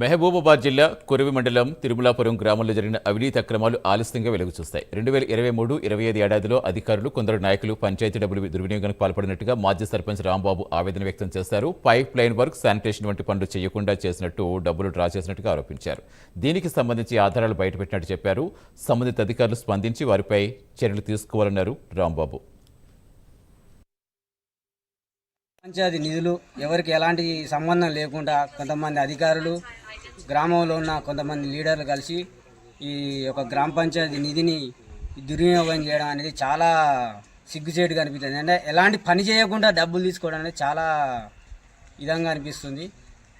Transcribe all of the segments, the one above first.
మహబూబాబాద్ జిల్లా కురవి మండలం తిరుమలాపురం గ్రామంలో జరిగిన అవినీతి అక్రమాలు ఆలస్యంగా వెలుగు చూస్తాయి రెండు వేల ఇరవై మూడు ఇరవై ఐదు ఏడాదిలో అధికారులు కొందరు నాయకులు పంచాయతీ డబ్బులు దుర్వినియోగానికి పాల్పడినట్టుగా మాజీ సర్పంచ్ రాంబాబు ఆవేదన వ్యక్తం చేశారు. పైప్ లైన్ వర్క్ శానిటేషన్ వంటి పనులు చేయకుండా చేసినట్టు డబ్బులు డ్రా చేసినట్టుగా ఆరోపించారు. దీనికి సంబంధించి ఆధారాలు బయటపెట్టినట్టు చెప్పారు. సంబంధిత అధికారులు స్పందించి వారిపై చర్యలు తీసుకోవాలన్నారు రాంబాబు. పంచాయతీ నిధులు ఎవరికి ఎలాంటి సంబంధం లేకుండా కొంతమంది అధికారులు గ్రామంలో ఉన్న కొంతమంది లీడర్లు కలిసి ఈ యొక్క గ్రామ పంచాయతీ నిధిని దుర్వినియోగం చేయడం అనేది చాలా సిగ్గుచేటుగా అనిపిస్తుంది. అంటే ఎలాంటి పని చేయకుండా డబ్బులు తీసుకోవడం అనేది చాలా విధంగా అనిపిస్తుంది.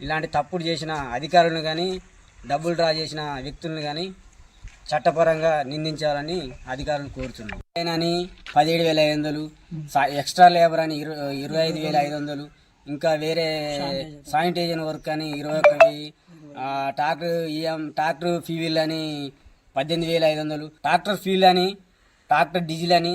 ఇలాంటి తప్పుడు చేసిన అధికారులను కానీ డబ్బులు డ్రా చేసిన వ్యక్తులను కానీ చట్టపరంగా నిందించాలని అధికారులు కోరుతున్నాం. అని పదిహేడు వేల ఐదు వందలు ఎక్స్ట్రా లేబర్ అని ఇరవై ఇరవై ఐదు వేల ఐదు వందలు ఇంకా వేరే శానిటైజర్ వర్క్ అని ఇరవై ఒక్క వెయ్యి ట్రాక్టర్ ఈఎం ట్రాక్టర్ ఫీవీల్ అని పద్దెనిమిది వేల ఐదు వందలు ట్రాక్టర్ ఫీల్ అని ట్రాక్టర్ డీజిల్ అని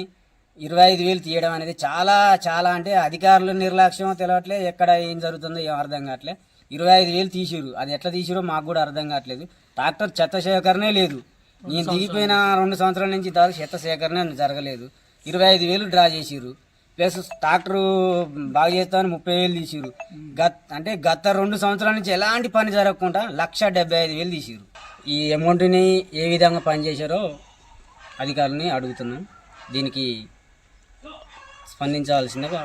ఇరవై ఐదు వేలు తీయడం అనేది చాలా చాలా అంటే అధికారుల నిర్లక్ష్యం తెలవట్లే ఎక్కడ ఏం జరుగుతుందో ఏం అర్థం కావట్లే. ఇరవై ఐదు వేలు తీసిరు అది ఎట్లా తీసిరో మాకు కూడా అర్థం కావట్లేదు. ట్రాక్టర్ చెత్త సేకరణే లేదు. నేను దిగిపోయిన రెండు సంవత్సరాల నుంచి ఇంతవరకు చెత్త సేకరణ జరగలేదు. ఇరవై ఐదు వేలు డ్రా చేసిరు ప్లస్ ట్రాక్టర్ బాగా చేస్తామని ముప్పై వేలు తీసిరు గత అంటే గత రెండు సంవత్సరాల నుంచి ఎలాంటి పని జరగకుండా లక్ష డెబ్బై ఐదు వేలు తీసిరు ఈ అమౌంట్ని ఏ విధంగా పనిచేశారో అధికారులని అడుగుతున్నాం దీనికి స్పందించాల్సిందిగా